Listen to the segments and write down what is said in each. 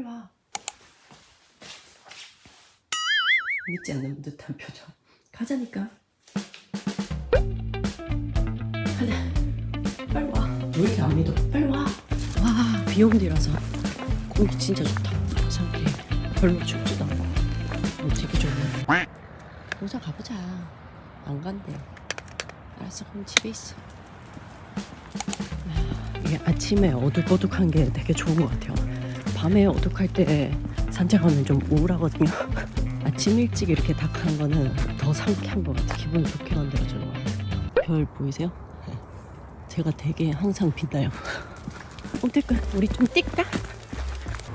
빨리 와. 믿지 않는 듯한 표정. 가자니까. 가자. 빨리 와. 왜 이렇게 안 믿어? 빨리 와. 와, 비 온 뒤라서 공기 진짜 좋다. 산길 별로 춥지도 않고. 어, 되게 좋네. 보자 가보자. 안 간대. 알았어, 그럼 집에 있어. 아, 이게 아침에 어둑어둑한 게 되게 좋은 것 같아요. 밤에 어둑할 때 산책하면 좀 우울하거든요. 아침 일찍 이렇게 닭한 거는 더 상쾌한 것 같아요. 기분 좋게 만들어주는 것 같아요. 별 보이세요? 제가 되게 항상 빛나요. 어, 뛸까? 우리 좀 뛸까?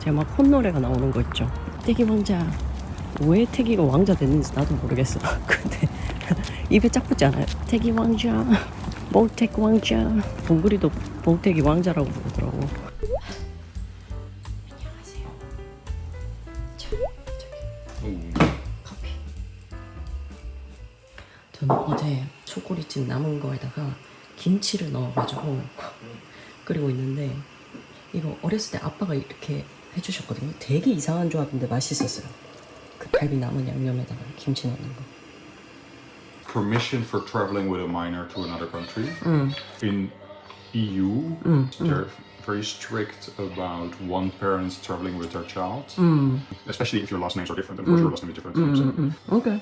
제가 막 콧노래가 나오는 거 있죠. 태기 왕자. 왜 태기가 왕자 됐는지 나도 모르겠어. 근데 입에 짝 붙지 않아요? 태기 왕자. 봉택 왕자. 동굴이도 봉택이 왕자라고 부르더라고. 초콜릿집 남은 거에다가 김치를 넣어가지고 끓이고 있는데 이거 어렸을 때 아빠가 이렇게 해주셨거든요. 되게 이상한 조합인데 맛있었어요. 그 갈비 남은 양념에다가 김치 넣는 거. permission for traveling with a minor to another country. 음. In EU, they're very strict about one parent traveling with their child, especially if your last names are different. Of course, your last name is different. so- 오케이.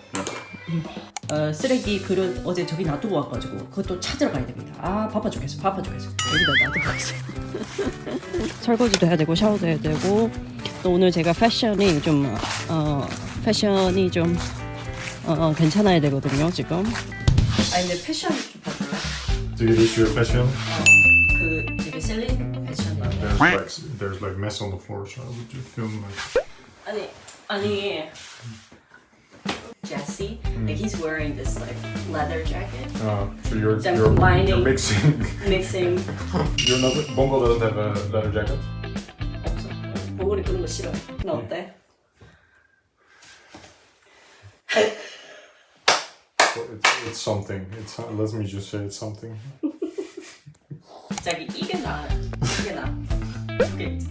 어, 쓰레기 그릇 어제 저기 놔두고 와가지고 그것도 찾으러 가야 됩니다. 아 바빠 죽겠어, 바빠 죽겠어. 여기다 놔두고 왔어. 설거지도 해야 되고 샤워도 해야 되고 또 오늘 제가 패션이 좀 어, 패션이 좀 어, 괜찮아야 되거든요 지금. 아 근데 패션 좀 봐줄래? Get used to your fashion, 그 되게 셀린 패션이에요. there's like there's like mess on the floor, so would you film like? 아니 아니 Jesse, like he's wearing this like leather jacket, Uh, so you're Then you're, combining- you're mixing. mixing you're not Bongo doesn't have a leather jacket. 없어. 보글이 끄는 거 싫어. 나 어때? So it's, it's something. It's uh, let me just say it's something. 자기 이게 나, 이게 나. 이게 있지.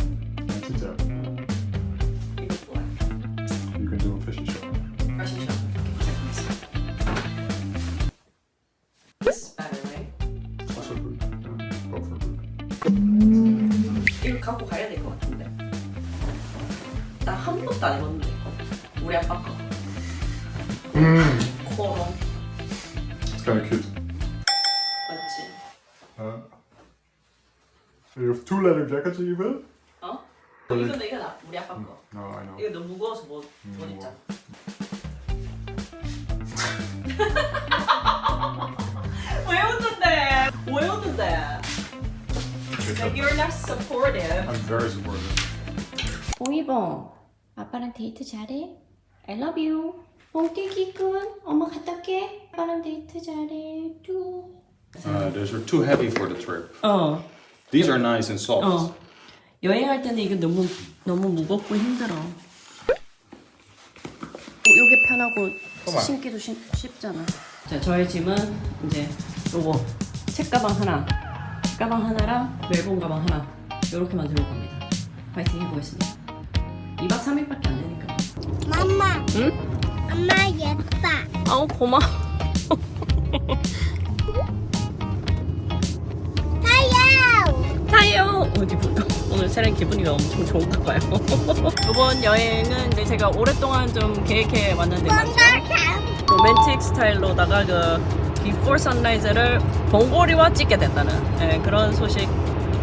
It's, 번도 안 입었는데. 우리 아빠 거. 코로 It's kind of cute. 맞지? Uh, you have two leather jackets bed? 어? Really? 이거 이거 나 우리 아빠 거. No, I know. 이거 너무 무거워서 못, 못 음, 입잖아. 왜 웃는데? 왜 웃는데? Like you're not supportive. I'm very supportive. 보이봉 아빠랑 데이트 잘해? I love you 뽕띠기꾼 엄마 갔다 올게 아빠랑 데이트 잘해 쭉 Uh, those are too heavy for the trip. 어, These are nice and soft. 어. 여행할 때는 이게 너무 너무 무겁고 힘들어. 어, 이게 편하고 신기도 쉽, 쉽잖아. 자, 저의 짐은 이제 요거 책가방 하나, 가방 하나랑 멜본 가방 하나 이렇게만 들고 갑니다. 파이팅 해보겠습니다. 2박 3일밖에 안 되니까. 엄마. 응? 엄마 예뻐. 아우 고마워. 타요. 타요 어디 볼까? 오늘 세련 기분이 엄청 좋은가 봐요. 이번 여행은 이제 제가 오랫동안 좀 계획해 왔는데 말이죠. 로맨틱 스타일로다가 그 비포 선라이즈를 봉고리와 찍게 됐다는 예, 그런 소식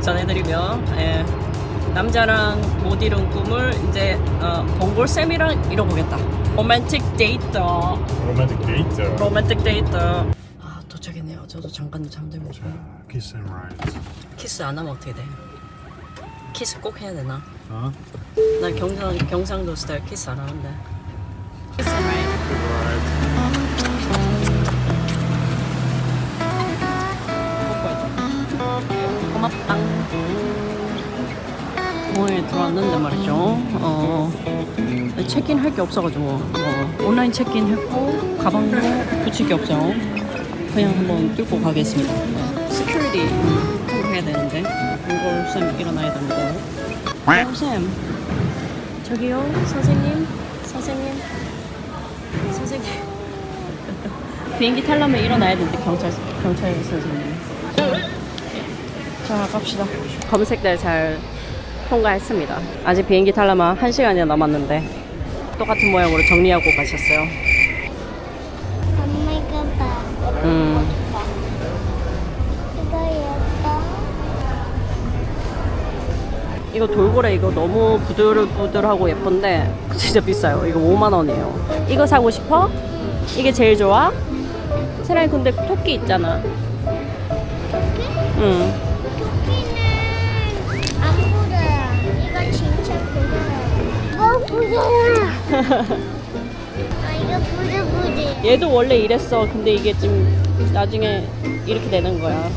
전해드리며 예, 남자랑 못 이룬 꿈을 이제 어, 봉골쌤이랑 이뤄보겠다. 로맨틱 데이트. Date. Uh, 로맨틱 데이트. 아 도착했네요. 저도 잠깐 잠들고 kiss and ride. 키스 안 하면 어떻게 돼? 키스 꼭 해야 되나? Huh? 난 경상 경상도 스타일 키스 안 하는데. 키스 right. 고맙다. 공항에 들어왔는데 말이죠. 어, 체크인 할 게 없어가지고 어, 온라인 체크인 했고 가방도 붙일 게 없죠. 그냥 한번 뚫고 가겠습니다. 어, 스큐리티 해야 되는데 이걸 쌤 일어나야 되는데. 어, 쌤 저기요, 선생님, 선생님, 선생님. 비행기 타려면 일어나야 되는데 경찰 경찰 선생님. 자 갑시다. 검색대 잘 통과했습니다. 아직 비행기 타려면 한 시간이 남았는데 똑같은 모양으로 정리하고 가셨어요. 엄마 이거 봐. 음. 이거 예뻐. 이거 돌고래 이거 너무 부들부들하고 예쁜데 진짜 비싸요. 이거 5만 원이에요. 이거 사고 싶어? 이게 제일 좋아? 세라이 근데 토끼 있잖아. 응. 토끼는 아 이거 부들부들. 얘도 원래 이랬어. 근데 이게 좀 나중에 이렇게 되는 거야.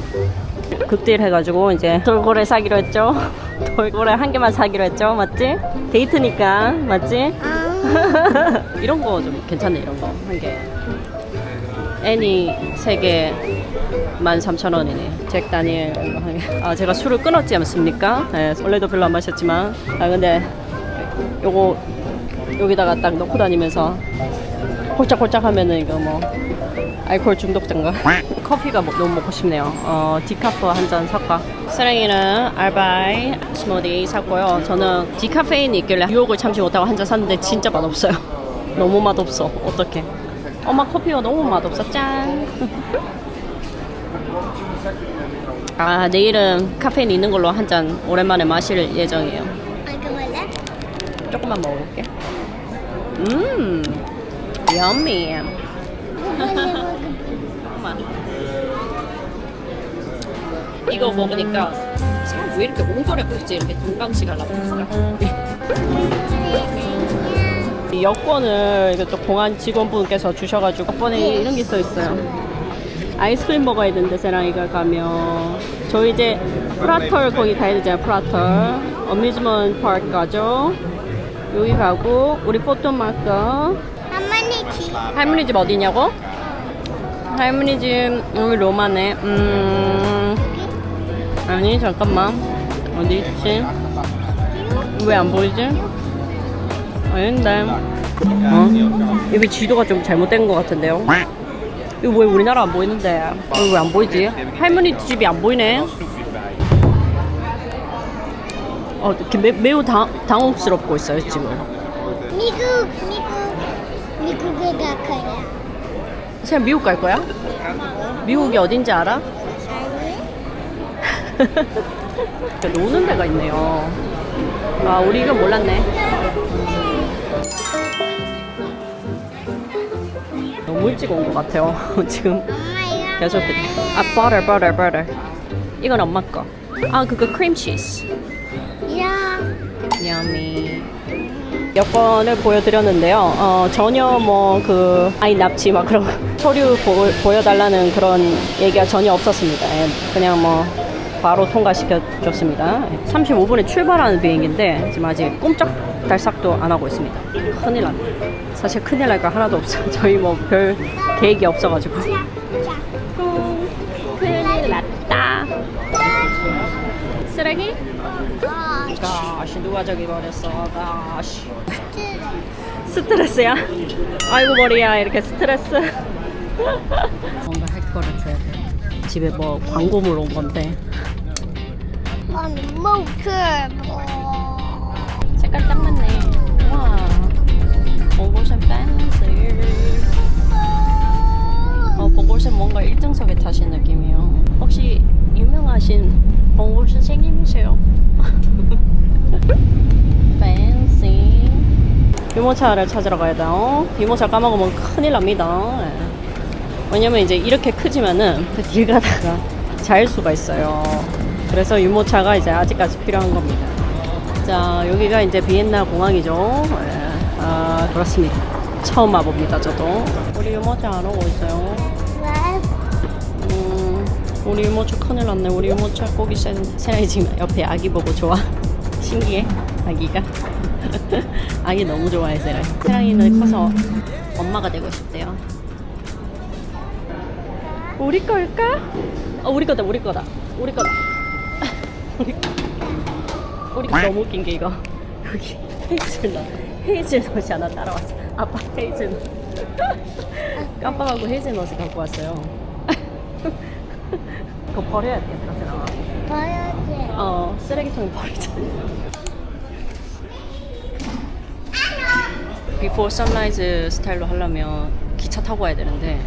극딜 해가지고 이제 돌고래 사기로 했죠. 돌고래 한 개만 사기로 했죠. 맞지? 데이트니까 맞지? 아. 이런 거 좀 괜찮네 이런 거 한 개. 애니 세 개. 13,000원이네. 잭 다니엘. 아 제가 술을 끊었지 않습니까? 네, 원래도 별로 안 마셨지만 아 근데 요거 여기다가 딱 넣고 다니면서 홀짝홀짝 하면은 이거 뭐 알코올 중독자인가? 커피가 뭐- 너무 먹고 싶네요. 어, 디카프 한 잔 살까? 사랑이는 알바이 스무디 샀고요. 저는 디카페인이 있길래 유혹을 참지 못하고 한 잔 샀는데 진짜 맛없어요. 너무 맛없어. 어떡해. 엄마 커피가 너무 맛없어. 짠. 아, 내일은 카페인 있는 걸로 한 잔 오랜만에 마실 예정이에요. 조금만 먹어볼게. 음, yummy. 잠깐만. 이거 먹으니까 사람 왜 이렇게 옹졸해 보이지? 이렇게 동강식 하려고 이 여권을 이거 또 공안 직원분께서 주셔가지고 여권에 이런 게 써 있어요. 아이스크림 먹어야 되는데 세랑이가 가면 저 이제 프라털 거기 가야 되잖아요. 프라털 어뮤즈먼트 파크 가죠. 여기 가고 우리 포토마크 할머니 집. 할머니 집 어디냐고? 할머니 집 여기 로마네. 음 아니 잠깐만 어디 있지? 왜 안 보이지? 아닌데. 어? 여기 지도가 좀 잘못된 것 같은데요? 이거 왜 우리나라 안 보이는데? 어, 왜안 보이지? 할머니 집이 안 보이네. 어, 이렇게 매, 매우 당, 당혹스럽고 있어요 지금. 미국 미국 미국에 갈 거야. 쌤 미국 갈 거야? 미국이 어딘지 알아? 아니? 노는 데가 있네요. 아, 우리 이건 몰랐네. 너무 일찍 온 것 같아요. 지금. 계속 아 butter butter butter 이건 엄마 거. 아 그거 크림 치즈. 야. yummy. 여권을 보여드렸는데요. 어, 전혀 뭐 그 아이 납치 막 그런 서류 보, 보여달라는 그런 얘기가 전혀 없었습니다. 예, 그냥 뭐 바로 통과시켜 줬습니다. 35분에 출발하는 비행기인데 지금 아직 꼼짝달싹도 안 하고 있습니다. 큰일 났네. 사실 큰일 날 거 하나도 없어요. 저희 뭐 별 계획이 없어가지고. 큰일 났다. 쓰레기? 아, 가시 누가 저기 버렸어? 가시 스트레스야? 아이고 머리야 이렇게 스트레스. 뭔가 할 거를 줘야 돼. 집에 뭐 광고물 온 건데. on motor. 색깔 딱 맞네. 와. 봉골샘 팬시 어 봉골샘 뭔가 1등석에 타신 느낌이요. 혹시 유명하신 봉골 선생님이세요? 유모차를 찾으러 가야 돼요. 유모차 까먹으면 큰일 납니다. 예. 왜냐면 이제 이렇게 크지만은 그길 가다가 잘 수가 있어요. 그래서 유모차가 이제 아직까지 필요한 겁니다. 자, 여기가 이제 비엔나 공항이죠. 예. 아, 그렇습니다. 처음 와봅니다, 저도. 우리 유모차 안 오고 있어요. 음, 우리 유모차 큰일 났네. 우리 유모차 꼬기 센, 지금 옆에 아기 보고 좋아. 신기해, 아기가. 아기 너무 좋아해, 세랑이. 세랑이는 커서 엄마가 되고 싶대요. 우리 걸까? 어, 우리 거다, 우리 거다. 우리 거다. 우리 거. 우리 거 너무 웃긴 게 이거. 여기. 헤이즐넛 헤이즐넛이 하나 따라왔어 아빠 헤이즐넛 깜빡하고 헤이즐넛을 갖고 왔어요 그거 버려야 되겠다 세랑아 봐야지. 어 쓰레기통에 버리자. 비포 선라이즈 스타일로 하려면 기차 타고 와야 되는데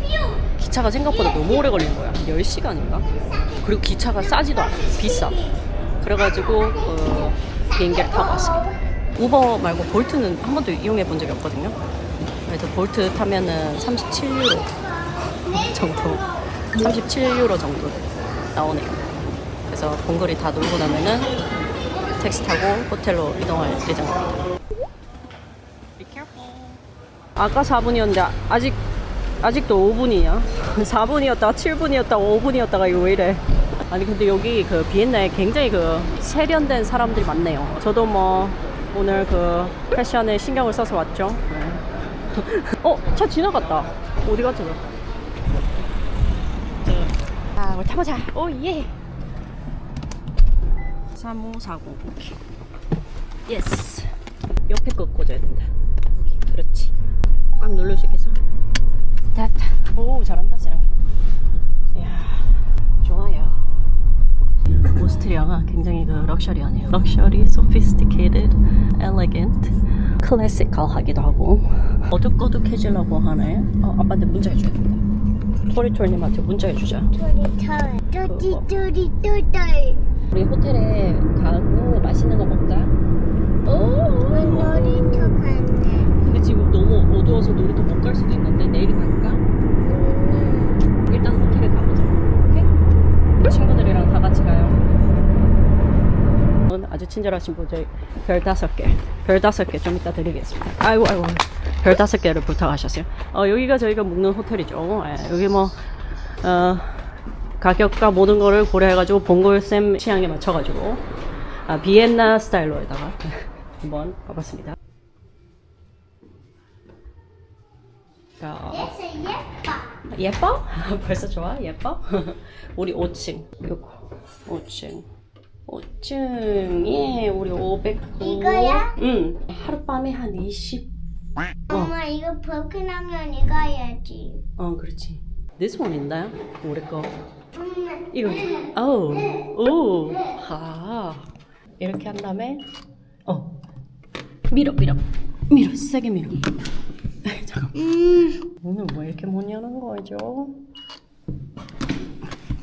기차가 생각보다 너무 오래 걸리는 거야. 10시간인가? 그리고 기차가 싸지도 않아. 비싸. 그래가지고 어, 비행기를 타고 왔습니다. 우버 말고 볼트는 한 번도 이용해 본 적이 없거든요. 그래서 볼트 타면은 37유로 정도. 37유로 정도 나오네요 그래서 봉거리 다 놀고 나면은 택시 타고 호텔로 이동할 예정입니다 아까 4분이었는데 아직 아직도 5분이야. 4분이었다가 7분이었다가 5분이었다가 이거 왜 이래? 아니 근데 여기 그 비엔나에 굉장히 그 세련된 사람들이 많네요. 저도 뭐 오늘 그 패션에 신경을 써서 왔죠. 네. 어, 차 지나갔다. 어디? 너? 아, 우리 타보자. 오 예. 3540. 오케이. 예스. 옆에 거 꽂아야 된다. 오케이, 그렇지. 꽉수 있겠어? 됐다. 오, 잘한다, 세랑이. 이야, 좋아요. 오스트리아가 굉장히 그 럭셔리하네요. 럭셔리, sophisticated, elegant, 클래시컬하기도 하고 어둑어둑해지려고 하네. 어, 아빠한테 문자 해줘야 된다. 토리톨님한테 문자 해주자. 털. 뚜띠 뚜리 뚜떨. 우리 호텔에 가고 맛있는 거 먹자. 오, 놀이터 갔네. 근데 지금 너무 어두워서 놀이터 못 갈 수도 있는데 내일 갈까? 일단 호텔에 가보자. 오케이? 친구들이랑 다 같이 가요. 아주 친절하신 분 저희 별 다섯 개, 별 다섯 개 좀 이따 드리겠습니다. 아이고 아이고 별 다섯 개를 부탁하셨어요. 어 여기가 저희가 묵는 호텔이죠. 예, 여기 뭐 어, 가격과 모든 거를 고려해가지고 봉골쌤 취향에 맞춰가지고 아, 비엔나 스타일로에다가 한번 가봤습니다. 자, 예뻐. 예뻐? 벌써 좋아? 예뻐? 우리 5층. 요거. 5층. 5층. 예, 우리 500. 이거야? 응. 하룻밤에 한 20. 엄마 이거 버크나면 이거 해야지. 어, 그렇지. This one 있나요? 우리 거. 이거. 오. 오. 하. 이렇게 한 다음에, 어. 밀어, 밀어. 밀어. 세게 밀어. 잠깐. 음. 오늘 왜 이렇게 못 여는 거죠?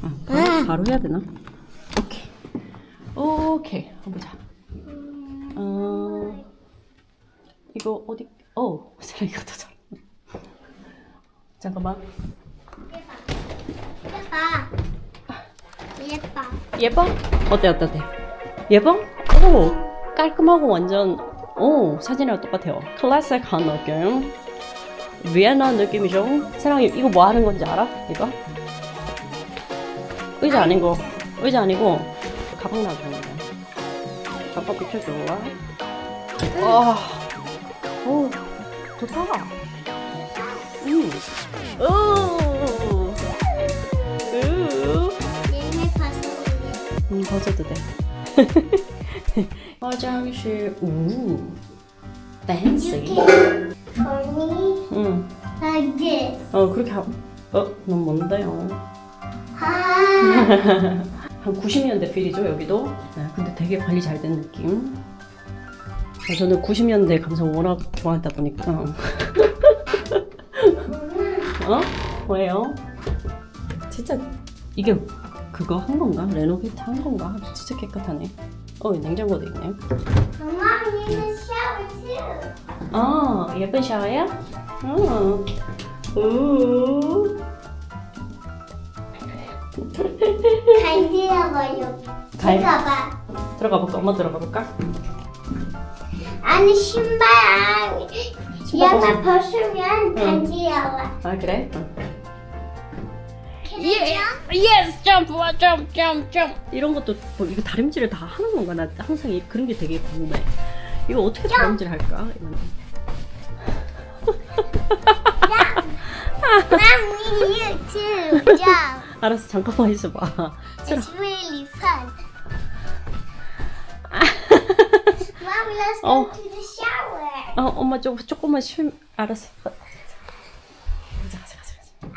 아, 바로, 바로 해야 되나? 오케이. 오케이. 보자. 어, 이거 어디, 어, 사랑이가 더 잘. 잠깐만. 예뻐. 예뻐? 어때, 어때, 어때? 예뻐? 오, 깔끔하고 완전, 오, 사진이랑 똑같아요. 클래식한 느낌. 비엔나 느낌이죠? 사랑이, 이거 뭐 하는 건지 알아? 이거? 의자 아니고, 의자 아니고, 가방 놔주는 거야. 가방 비춰줘. 와, 오, 좋다. 음, 오, 음, 벗어도 돼. 화장실, 우, fancy. for me 응, like this. 어, 그렇게 하고. 어, 너무 뭔데요? 아. 한 90년대 필이죠, 여기도. 네, 근데 되게 관리 잘 된 느낌. 아, 저는 90년대 감성 워낙 좋아했다 보니까. 어? 왜요? 진짜 이게 그거 한 건가? 레노베이트 한 건가? 진짜 깨끗하네. 어, 냉장고도 있네. 엄마 얘는 shower too. 아, 예쁜 샤워야? 어. 우. 간지러워요. 갈- 들어봐. 들어가 볼까? 엄마 들어가 볼까? 아니 신발 안 신발 벗으면 간지러워. 아, 그래? 응. 예. 예스 점프 점프 점프 점프 이런 것도 뭐 이거 다림질을 다 하는 건가 나 항상 이, 그런 게 되게 궁금해 이거 어떻게 다림질 할까 이거는 Mommy, you too. Jump. 알았어 잠깐만 있어봐 It's really fun. Mom, let's go Oh. to the shower. 어, 엄마 좀 조금만 쉬. 알았어.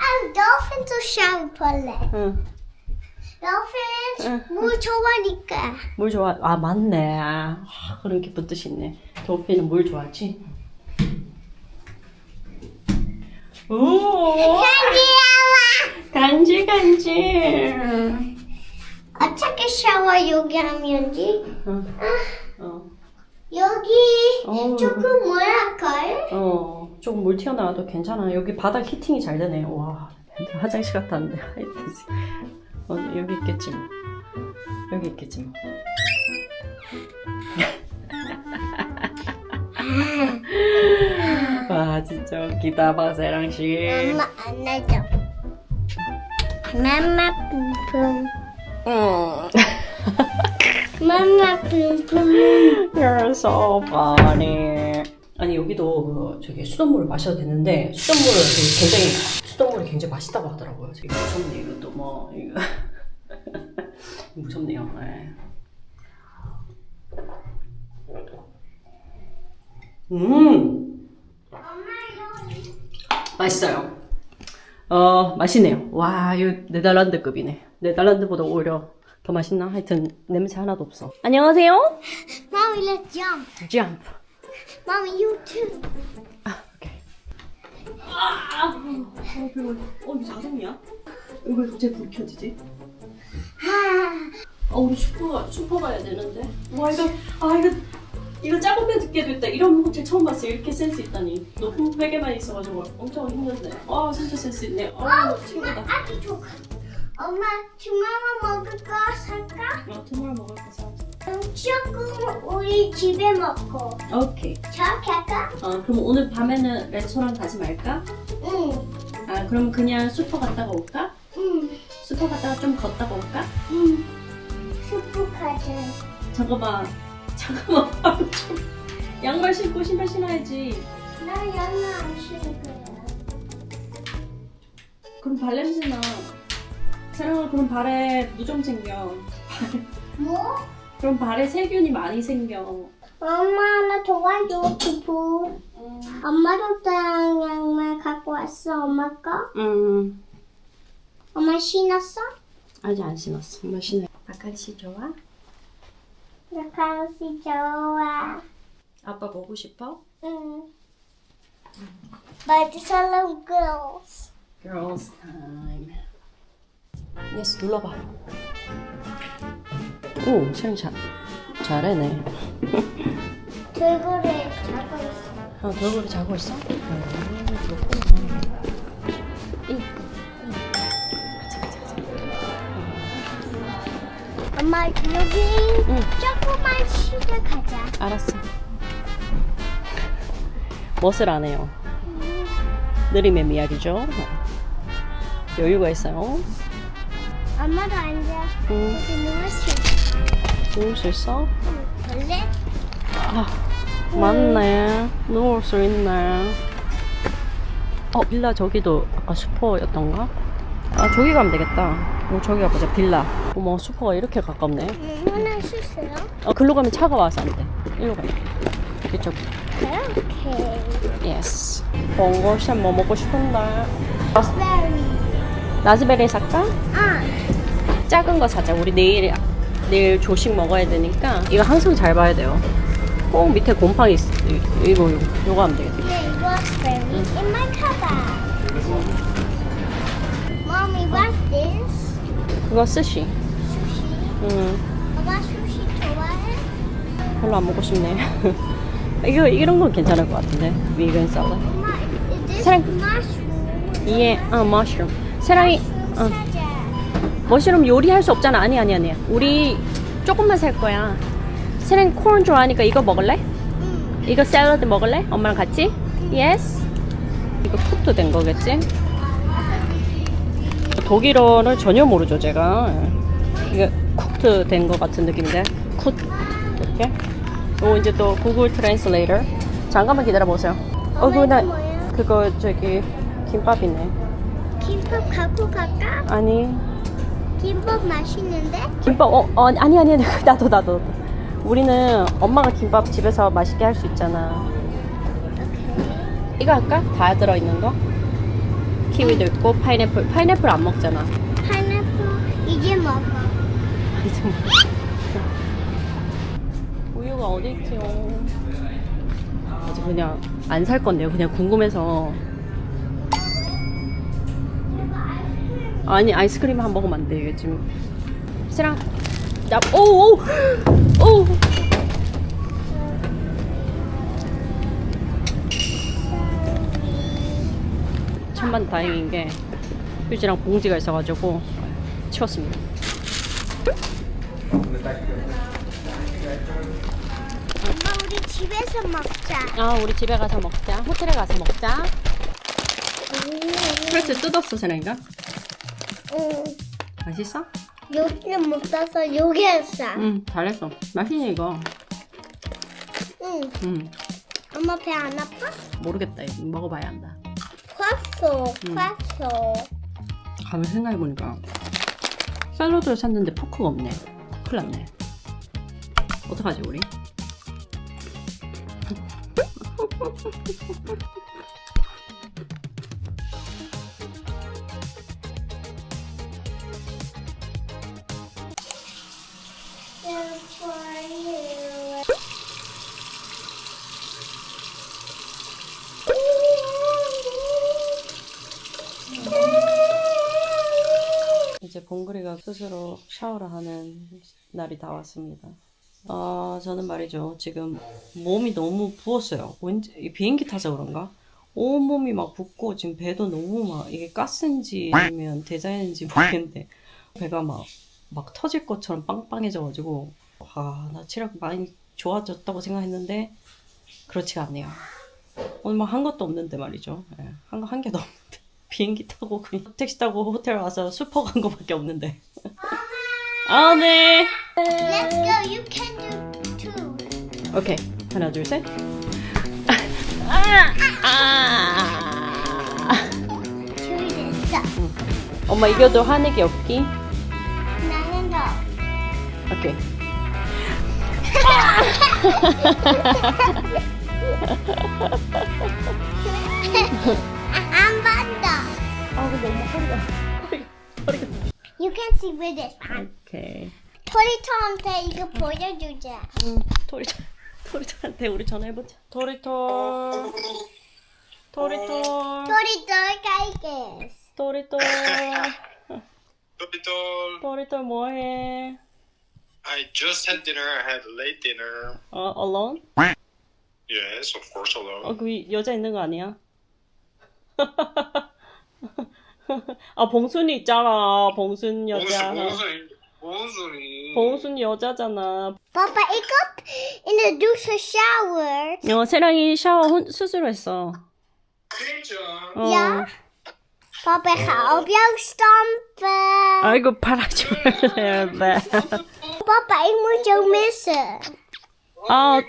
가자, 가자, 가자, 가자. 아, dolphin도 샤워 볼래. 응. 물 좋아하니까. 물 좋아. 아 맞네. 아, 그런 깊은 뜻이 있네. 도피는 물 좋아하지. 오. 귀여워. 간지 간지. 어떻게 샤워 여기 하면지? 응. 어. 여기 어우. 조금 뭐랄걸? 어. 조금 물 튀어나와도 괜찮아. 여기 바닥 히팅이 잘 되네. 와. 화장실 왔는데 하여튼 어, 여기 있겠지 뭐. 여기 있겠지 뭐. 와 진짜 웃기다 박세랑 씨. 엄마 안아줘. 맘마 뿜뿜. 응. 맘마 뿜뿜. You're so funny. 아니 여기도 그 저기 수돗물을 마셔도 되는데 수돗물을 되게 굉장히 수돗물이 굉장히 맛있다고 하더라고요. 되게 무섭네 이것도 뭐 이거 무섭네요. 네. 음 맛있어요. 어 맛있네요. 와 이거 네덜란드급이네. 네덜란드보다 오히려 더 맛있나? 하여튼 냄새 하나도 없어. 안녕하세요. Mommy, let's jump. 점프. Mommy, you too. 아, 오케이. 아, 어, 배워. 어, 이거 자동이야? 이거 왜 갑자기 불 켜지지? 아, 우리 슈퍼, 슈퍼 가야 되는데. 와, 이거, 아, 이거, 이거 작은 배 듣게 됐다. 이런 호텔 처음 봤어요. 이렇게 센스 있다니. 높은 베개만 있어가지고 엄청 힘든데. 아, 진짜 센스 있네. 아, 친구다. 아기 조카. 엄마, 주말만 먹을 거 살까? 어, 정말 먹을 거 사. 음, 조금 우리 집에 먹고. 오케이. 저렇게 할까? 어, 그럼 오늘 밤에는 레스토랑 가지 말까? 응. 아, 그럼 그냥 슈퍼 갔다가 올까? 응. 슈퍼 갔다가 좀 걷다가 올까? 응. 슈퍼 가자. 잠깐만 잠깐만 바로 좀 양말 신고 신발 신어야지 나 양말 안 신을 거야. 그럼 발 냄새 나 사랑아 그럼 발에 무좀 생겨 뭐? 그럼 발에 세균이 많이 생겨 엄마, 나 도와줘, 부부. 엄마도 다른 양말 갖고 왔어, 엄마 거? 음 엄마 신었어? 아직 안 신었어 엄마 신어 아가씨 좋아? 나 가시 좋아. 아빠 보고 싶어? 응. But of girls. Girls time 예스 눌러봐 오 촬영 잘 잘해네 돌고래 자고 있어. 어, 돌고래 자고 있어? 음, 그렇구나. 이. 가자, 가자, 가자. 엄마, 여기 응. 조금만 쉬다 가자. 알았어. 멋을 안 해요. 느림의 이야기죠. 여유가 있어요. 엄마도 앉아. 응, 여기 누울 수 있어. 누울 수 있어? 볼래? 아, 맞네. 누울 수 있네. 어, 빌라 저기도 아까 슈퍼였던가? 아, 저기 가면 되겠다. 어, 저기 가보자, 빌라. 어머, 슈퍼가 이렇게 가깝네. 응, 하나 쉬세요. 어, 글로 가면 차가 와서 안 돼. 일로 갈게. 이쪽. 오케이. 예스. 봉골샷 뭐 먹고 싶은데. Berry. 라즈베리 살까? 아, 작은 거 사자. 우리 내일 내일 조식 먹어야 되니까 이거 항상 잘 봐야 돼요. 꼭 밑에 곰팡이 있, 이- 이거 이거 이거 하면 되겠다. it was berry in my cupboard. Mommy, what's this? 그거 스시. Sushi. 음, 엄마 sushi 좋아해? 별로 안 먹고 싶네. 이거 이런 건 괜찮을 것 같은데. 위건 샐러드. 엄마, is this 사랑. mushroom? 이에 어 머쉬룸. 사랑이 어. 머쉬룸 요리할 수 없잖아. 아니 아니 아니. 우리 조금만 살 거야. 사랑 콘 좋아하니까 이거 먹을래? 응. 이거 샐러드 먹을래? 엄마랑 같이? 예스. 이거 쿡도 된 거겠지? 독일어를 전혀 모르죠, 제가. 이게 쿡트 된거 같은 느낌인데. 쿡. 이렇게. 요 이제 또 구글 트랜슬레이터. 잠깐만 기다려 보세요. 어, 그거 나? 그거 저기 김밥이네. 김밥 갖고 갈까? 아니. 김밥 맛있는데? 김밥 어, 어 아니 아니 아니 나도 나도 우리는 엄마가 김밥 집에서 맛있게 할 수 있잖아 이거 할까? 다 들어있는 거? 키위도 있고 파인애플 파인애플 안 먹잖아 파인애플 이제 먹어. 이제 뭐. 우유가 어디 있지요? 아직 그냥 안 살 건데요. 그냥 궁금해서. 아니 아이스크림 한 먹으면 안 돼. 요즘 세랑 나 오오 오. 천만 다행인 게 휴지랑 봉지가 있어가지고 치웠습니다. 엄마 우리 집에서 먹자. 아, 우리 집에 가서 먹자. 호텔에 가서 먹자. 프레스 뜯었어, 세랑이가? 응. 맛있어? 여기는 못 사서 여기 했어. 응, 잘했어. 맛있네, 이거. 응. 응, 엄마 배 안 아파? 모르겠다. 이거 먹어봐야 안다. 컸어. 응. 컸어. 가만 생각해보니까 샐러드를 샀는데 포크가 없네. 큰일 났네. 어떡하지, 우리? 봉그리가 스스로 샤워를 하는 날이 다 왔습니다. 아, 저는 말이죠. 지금 몸이 너무 부었어요. 왠지 이 비행기 타서 그런가? 온몸이 막 붓고 지금 배도 너무 막 이게 가스인지 아니면 대자연인지 모르겠는데 배가 막, 막 터질 것처럼 빵빵해져가지고 아, 나 체력 많이 좋아졌다고 생각했는데 그렇지가 않네요. 오늘 막 한 것도 없는데 말이죠. 예, 한, 한 개도 없는데. 비행기 타고 그냥 택시 타고 호텔 와서 슈퍼 간 거밖에 없는데. 아, 네. Let's go. You can do two. 오케이. 하나, 둘, 셋. 아! 아! 둘 됐어. 엄마 이겨도 화내기 없기. 나는 더. 오케이. 아, 근데 엄마 허리가, 허리가, 허리가. You can see with this one. 오케이. 토리토한테 이거 보여주자. 응, 토리토, 토리토한테 우리 전화해보자. 토리토. 토리토. 토리토 갈게. 토리토. Capital. 토리토 뭐해? I just had dinner. I had late dinner. 어, alone? Yes, of course, alone. 어, 그 여자 있는 거 아니야? 아, 봉순이 있잖아. 봉순 여자. 무슨 무슨 소리? 봉순 여자잖아. Papa, ik op in de douche shower. 어, 세랑이 샤워 혼, 스스로 했어. 진짜. 어. Ja? Papa, ik ga op jou stampen. 아이고, 바라지 말래. Papa, ik moet jou missen. 아,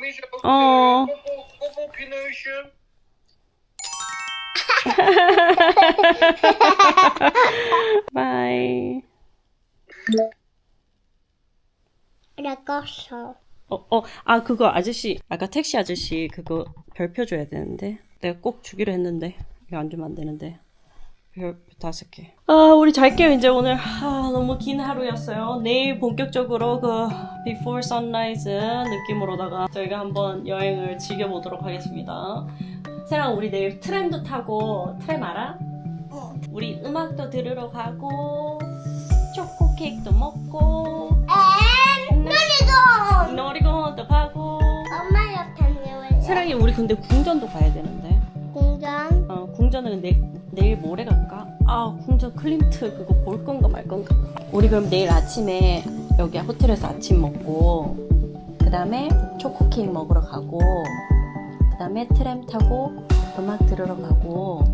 어. 이. Dat kostte. 어, 어, 아, 그거 아저씨, 아까 택시 아저씨 그거 별표 줘야 되는데. 내가 꼭 주기로 했는데. 이거 안 주면 안 되는데. 별 다섯 개. 아, 우리 잘게요, 이제 오늘. 아, 너무 긴 하루였어요. 내일 본격적으로 그 Before Sunrise 느낌으로다가 저희가 한번 여행을 즐겨보도록 하겠습니다. 세랑, 우리 내일 트램도 타고, 트램 알아? 우리 음악도 들으러 가고, 초코 케이크도 먹고, En 놀이동. 놀이공원도 가고, 엄마 옆에 누울래. 사랑이 우리 근데 궁전도 가야 되는데. 공장. 어, 궁전은 내일, 내일 모레 갈까? 아, 궁전 클림트 그거 볼 건가 말 건가? 우리 그럼 내일 아침에 여기 호텔에서 아침 먹고 그 다음에 초코 케이크 먹으러 가고 그 다음에 트램 타고 음악 들으러 가고